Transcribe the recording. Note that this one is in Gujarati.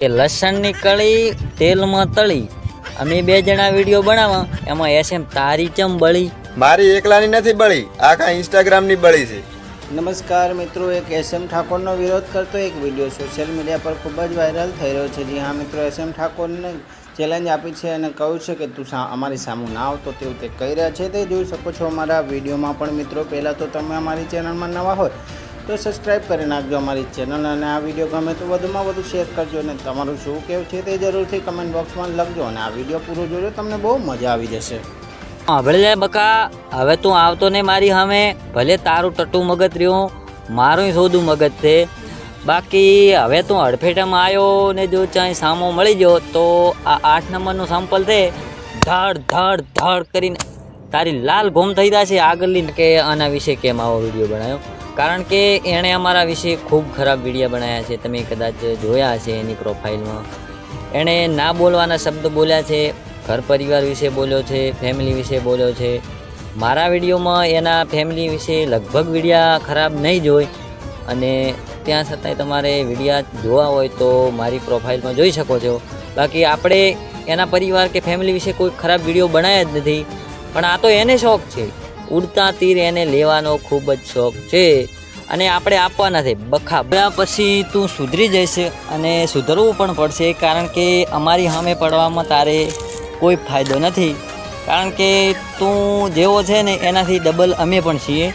કે લસણની કળી તેલમાં તળી. અમે બે જણા વીડિયો બનાવવા. એમાં એસ એમ તારી ચમ બળી. મારી એકલાની નથી બળી આખા ઇન્સ્ટાગ્રામની બળી છે. નમસ્કાર મિત્રો એક એસએમ ઠાકોરનો વિરોધ કરતો એક વીડિયો સોશિયલ મીડિયા પર ખૂબ જ વાયરલ થઈ રહ્યો છે. જી હા મિત્રો એસએમ ઠાકોરને ચેલેન્જ આપી છે અને કહ્યું છે કે તું સા અમારી સામું ના આવતો તેવું તે કહી રહ્યા છે. તે જોઈ શકો છો અમારા વિડીયોમાં પણ મિત્રો પહેલાં તો તમે અમારી ચેનલમાં નવા હોય તો સબસ્ક્રાઈબ કરી નાખજો અમારી ચેનલ અને આ વીડિયો ગમે તો વધુમાં વધુ શેર કરજો અને તમારું શું કહેવું છે તે જરૂરથી કમેન્ટ બોક્સમાં લખજો અને આ વીડિયો પૂરો જોજો, તમને બહુ મજા આવી જશે. સાંભળી લે બકા, હવે તું આવતો ને મારી સામે, ભલે તારું ટટું મગજ રહ્યું મારું સોદું મગજ છે. બાકી હવે તું હડફેટામાં આવ્યો ને જો ચાંય સામો મળી ગયો, તો આ આઠ નંબરનું સેમ્પલ છે. ધડ ધડ ધડ કરીને તારી લાલ ઘૂમ થઈ જશે આગળની કે આના વિશે કેમ આવો વીડિયો બનાવ્યો? કારણ કે એણે અમારા વિશે ખૂબ ખરાબ વિડીયા બનાવ્યા છે. તમે કદાચ જોયા હશે એની પ્રોફાઇલમાં એણે ના બોલવાના શબ્દ બોલ્યા છે, ઘર પરિવાર વિશે બોલ્યો છે ફેમિલી વિશે બોલ્યો છે. મારા વિડીયોમાં એના ફેમિલી વિશે લગભગ વિડીયા ખરાબ નહીં જોઈ અને ત્યાં છતાંય તમારે વિડીયા જોવા હોય તો મારી પ્રોફાઇલમાં જોઈ શકો છો. બાકી આપણે એના પરિવાર કે ફેમિલી વિશે કોઈ ખરાબ વીડિયો બનાવ્યા જ નથી. પણ આ તો એને શોખ છે. ઉડતા તીર એને લેવાનો ખૂબ જ શોખ છે. અને આપણે આપવાના છે બખા. પછી તું સુધરી જઈશ અને સુધરવું પણ પડશે કારણ કે અમારી સામે પડવામાં તારે કોઈ ફાયદો નથી. કારણ કે તું જેવો છે ને, એનાથી ડબલ અમે પણ છીએ.